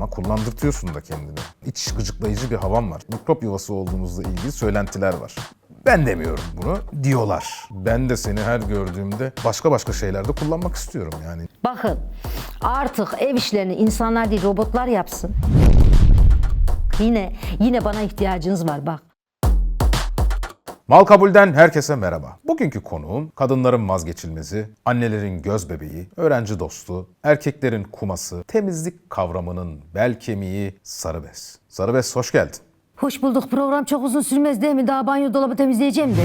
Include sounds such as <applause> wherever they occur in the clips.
Ama kullandırtıyorsun da kendini. İç gıcıklayıcı bir havan var. Mikrop yuvası olduğumuzla ilgili söylentiler var. Ben demiyorum bunu, diyorlar. Ben de seni her gördüğümde başka başka şeylerde kullanmak istiyorum yani. Bakın artık ev işlerini insanlar değil robotlar yapsın. Yine yine bana ihtiyacınız var bak. Mal kabulden herkese merhaba. Bugünkü konuğum kadınların vazgeçilmezi, annelerin göz bebeği, öğrenci dostu, erkeklerin kuması, temizlik kavramının bel kemiği sarı bez. Sarı bez hoş geldin. Hoş bulduk. Program çok uzun sürmez değil mi? Daha banyo dolabı temizleyeceğim de.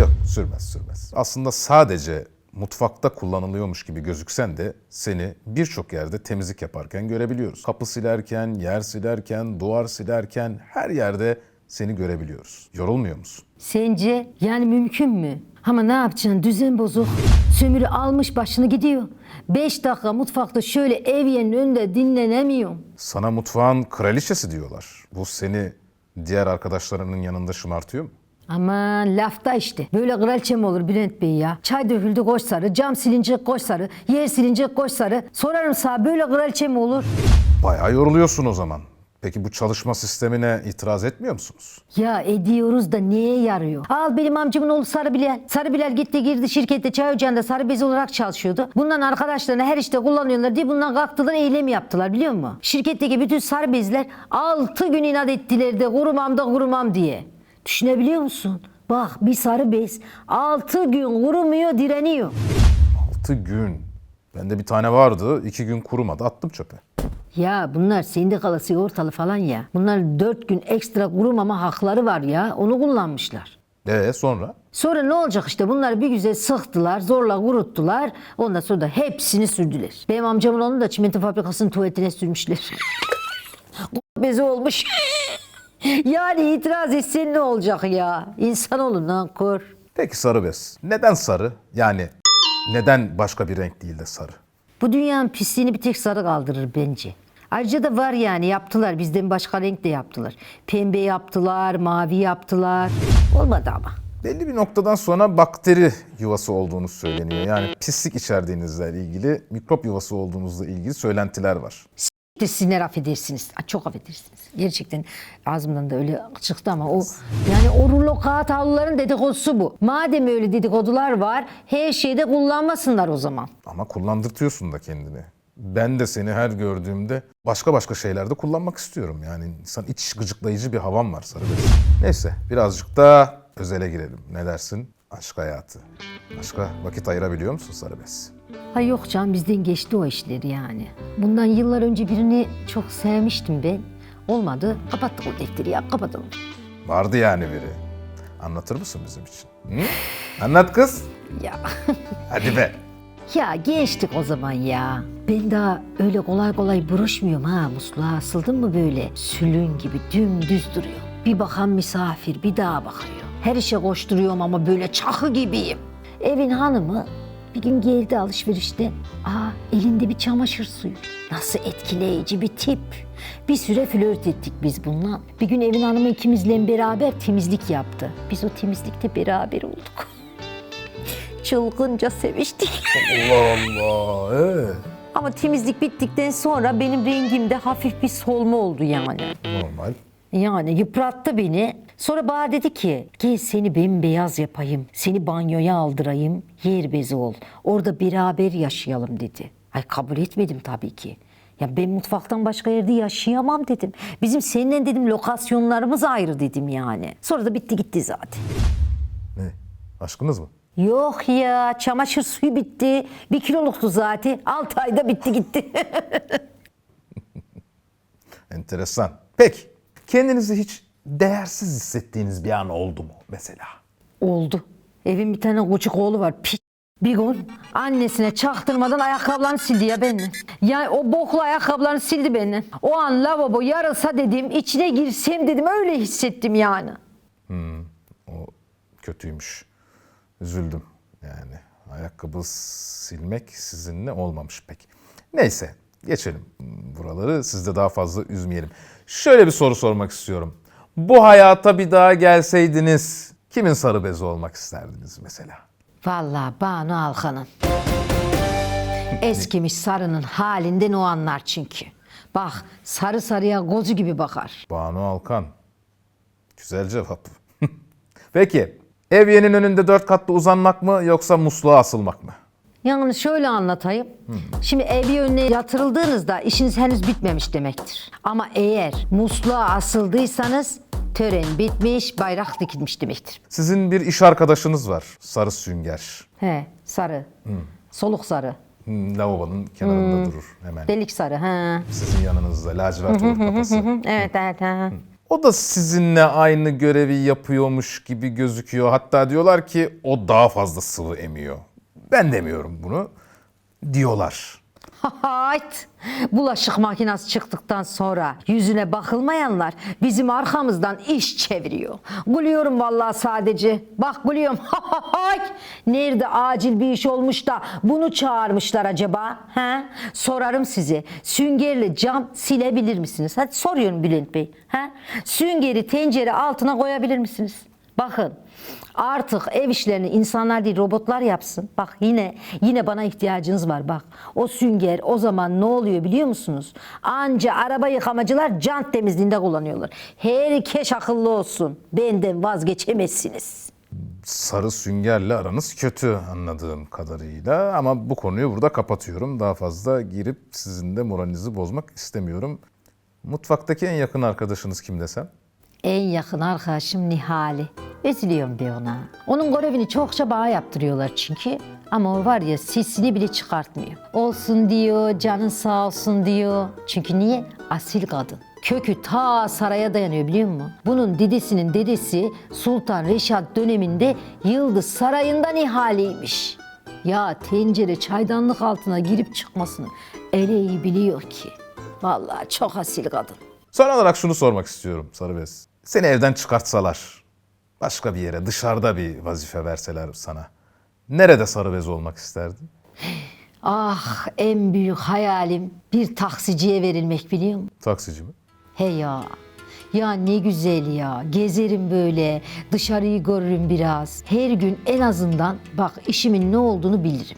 Yok sürmez sürmez. Aslında sadece mutfakta kullanılıyormuş gibi gözüksen de seni birçok yerde temizlik yaparken görebiliyoruz. Kapı silerken, yer silerken, duvar silerken her yerde seni görebiliyoruz. Yorulmuyor musun? Sence yani mümkün mü? Ama ne yapacaksın? Düzen bozuk. Sömürü almış başını gidiyor. Beş dakika mutfakta şöyle ev yerinin önünde dinlenemiyorum. Sana mutfağın kraliçesi diyorlar. Bu seni diğer arkadaşlarının yanında şımartıyor mu? Ama lafta işte. Böyle kraliçe mi olur Bülent Bey ya? Çay döküldü koş sarı, cam silinecek koş sarı, yer silinecek koş sarı. Sorarım sana böyle kraliçe mi olur? Bayağı yoruluyorsun o zaman. Peki bu çalışma sistemine itiraz etmiyor musunuz? Ya ediyoruz da neye yarıyor? Al benim amcamın oğlu Sarı Bilal. Sarı Bilal gitti girdi şirkette çay ocağında sarı bez olarak çalışıyordu. Bundan arkadaşlarına her işte kullanıyorlar diye bundan kalktılar eylem yaptılar biliyor musun? Şirketteki bütün sarı bezler 6 gün inat ettiler de kurumam da kurumam diye. Düşünebiliyor musun? Bak bir sarı bez 6 gün kurumuyor direniyor. 6 gün. Bende bir tane vardı. 2 gün kurumadı. Attım çöpe. Ya bunlar sendikalı sigortalı falan ya. Bunlar 4 gün ekstra kurumama hakları var ya. Onu kullanmışlar. Ee sonra? Sonra ne olacak işte bunları bir güzel sıktılar, zorla kuruttular. Ondan sonra da hepsini sürdüler. Benim amcamın onu da çimento fabrikasının tuvaletine sürmüşler. <laughs> Bezi olmuş. <laughs> yani itiraz etsen ne olacak ya? İnsan olun nankör. Peki sarı bez. Neden sarı? Yani neden başka bir renk değil de sarı? Bu dünyanın pisliğini bir tek sarı kaldırır bence. Ayrıca da var yani yaptılar. Bizden başka renk de yaptılar. Pembe yaptılar, mavi yaptılar. Olmadı ama. Belli bir noktadan sonra bakteri yuvası olduğunu söyleniyor. Yani pislik içerdiğinizle ilgili, mikrop yuvası olduğunuzla ilgili söylentiler var. de sinir affedersiniz. Çok affedersiniz. Gerçekten ağzımdan da öyle çıktı ama o yani o rulo kağıt havluların dedikodusu bu. Madem öyle dedikodular var her şeyde kullanmasınlar o zaman. Ama kullandırtıyorsun da kendini. Ben de seni her gördüğümde başka başka şeylerde kullanmak istiyorum. Yani insan iç gıcıklayıcı bir havan var sarı. Neyse birazcık da özele girelim. Ne dersin? Aşk hayatı. Aşka vakit ayırabiliyor musun sarı bez? Ha yok canım bizden geçti o işleri yani. Bundan yıllar önce birini çok sevmiştim ben. Olmadı. Kapattık o defteri ya kapatalım. Vardı yani biri. Anlatır mısın bizim için? Hı? Anlat kız. Ya Hadi be. Ya gençtik o zaman ya. Ben daha öyle kolay kolay buruşmuyorum ha. Musluğa asıldım mı böyle sülün gibi dümdüz duruyor. Bir bakan misafir bir daha bakıyor. Her işe koşturuyorum ama böyle çakı gibiyim. Evin hanımı bir gün geldi alışverişte. Aa elinde bir çamaşır suyu. Nasıl etkileyici bir tip. Bir süre flört ettik biz bununla. Bir gün evin hanımı ikimizle beraber temizlik yaptı. Biz o temizlikte beraber olduk. <laughs> Çılgınca seviştik. Allah Allah. Ee, Ama temizlik bittikten sonra benim rengimde hafif bir solma oldu yani. normal. Yani yıprattı beni. Sonra bana dedi ki gel seni bembeyaz yapayım. Seni banyoya aldırayım. Yer bezi ol. Orada beraber yaşayalım dedi. Ay kabul etmedim tabii ki. Ya ben mutfaktan başka yerde yaşayamam dedim. Bizim seninle dedim lokasyonlarımız ayrı dedim yani. Sonra da bitti gitti zaten. Ne? Aşkınız mı? Yok ya çamaşır suyu bitti. Bir kiloluktu zaten. 6 ayda bitti gitti. <laughs> Enteresan. Peki, kendinizi hiç değersiz hissettiğiniz bir an oldu mu mesela? Oldu. Evin bir tane küçük oğlu var. Pi bir gün annesine çaktırmadan ayakkabılarını sildi ya benden. Yani o boklu ayakkabılarını sildi benden. O an lavabo yarılsa dedim içine girsem dedim öyle hissettim yani. Kötüymüş. Üzüldüm yani. Ayakkabı silmek sizinle olmamış pek. Neyse, geçelim buraları. Siz de daha fazla üzmeyelim. Şöyle bir soru sormak istiyorum. Bu hayata bir daha gelseydiniz kimin sarı bezi olmak isterdiniz mesela? Vallahi Banu Alkan'ın. <laughs> Eskimiş sarının halinden o anlar çünkü. Bak sarı sarıya kozu gibi bakar. Banu Alkan. Güzel cevap. <laughs> Peki, evyenin önünde dört katlı uzanmak mı yoksa musluğa asılmak mı? Yani şöyle anlatayım. Şimdi evi önüne yatırıldığınızda işiniz henüz bitmemiş demektir. Ama eğer musluğa asıldıysanız tören bitmiş, bayrak dikilmiş demektir. Sizin bir iş arkadaşınız var, Sarı Sünger. He, sarı. Soluk sarı. Hmm, Lavabonun kenarında durur hemen. Delik sarı. Ha. Sizin yanınızda lacivert olur kafası. Evet, evet. Ha. O da sizinle aynı görevi yapıyormuş gibi gözüküyor. Hatta diyorlar ki o daha fazla sıvı emiyor. Ben demiyorum bunu. Diyorlar. Hayt! Bulaşık makinesi çıktıktan sonra yüzüne bakılmayanlar bizim arkamızdan iş çeviriyor. Gülüyorum vallahi sadece. Bak gülüyorum. <laughs> Hayt! Nerede acil bir iş olmuş da bunu çağırmışlar acaba? He? Sorarım size. Süngerli cam silebilir misiniz? Hadi soruyorum Bülent Bey. He? Süngeri tencere altına koyabilir misiniz? Bakın artık ev işlerini insanlar değil robotlar yapsın. Bak yine yine bana ihtiyacınız var bak. O sünger o zaman ne oluyor biliyor musunuz? Anca araba yıkamacılar jant temizliğinde kullanıyorlar. Herkes akıllı olsun. Benden vazgeçemezsiniz. Sarı süngerle aranız kötü anladığım kadarıyla. Ama bu konuyu burada kapatıyorum. Daha fazla girip sizin de moralinizi bozmak istemiyorum. Mutfaktaki en yakın arkadaşınız kim desem? En yakın arkadaşım Nihali. Üzülüyorum bir ona. Onun görevini çokça bağ yaptırıyorlar çünkü. Ama o var ya sesini bile çıkartmıyor. Olsun diyor, canın sağ olsun diyor. Çünkü niye? Asil kadın. Kökü ta saraya dayanıyor biliyor musun? Bunun dedesinin dedesi Sultan Reşat döneminde Yıldız Sarayı'nda Nihali'ymiş. Ya tencere çaydanlık altına girip çıkmasını öyle iyi biliyor ki. Vallahi çok asil kadın. Son olarak şunu sormak istiyorum Sarıbez. Seni evden çıkartsalar, başka bir yere, dışarıda bir vazife verseler sana. Nerede Sarıbez olmak isterdin? Ah en büyük hayalim bir taksiciye verilmek biliyor musun? Taksici mi? He ya. Ya ne güzel ya. Gezerim böyle. Dışarıyı görürüm biraz. Her gün en azından bak işimin ne olduğunu bilirim.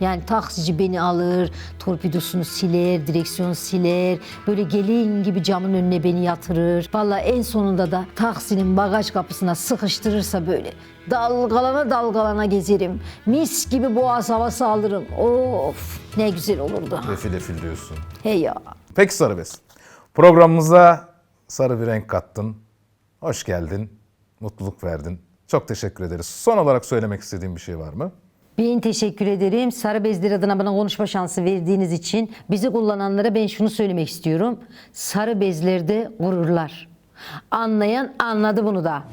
Yani taksici beni alır, torpidosunu siler, direksiyonu siler. Böyle gelin gibi camın önüne beni yatırır. Vallahi en sonunda da taksinin bagaj kapısına sıkıştırırsa böyle dalgalana dalgalana gezerim. Mis gibi boğaz havası alırım. Of ne güzel olurdu. Refil efil diyorsun. He ya. Peki Sarıbez. Programımıza sarı bir renk kattın. Hoş geldin. Mutluluk verdin. Çok teşekkür ederiz. Son olarak söylemek istediğin bir şey var mı? Ben teşekkür ederim. Sarı bezler adına bana konuşma şansı verdiğiniz için bizi kullananlara ben şunu söylemek istiyorum. Sarı bezlerde gururlar. Anlayan anladı bunu da.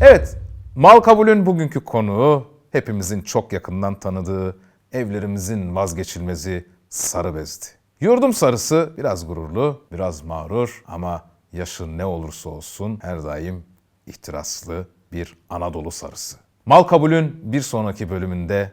Evet, Mal Kabul'ün bugünkü konuğu hepimizin çok yakından tanıdığı, evlerimizin vazgeçilmezi sarı bezdi. Yurdum sarısı biraz gururlu, biraz mağrur ama yaşı ne olursa olsun her daim ihtiraslı bir Anadolu sarısı. Mal Kabul'ün bir sonraki bölümünde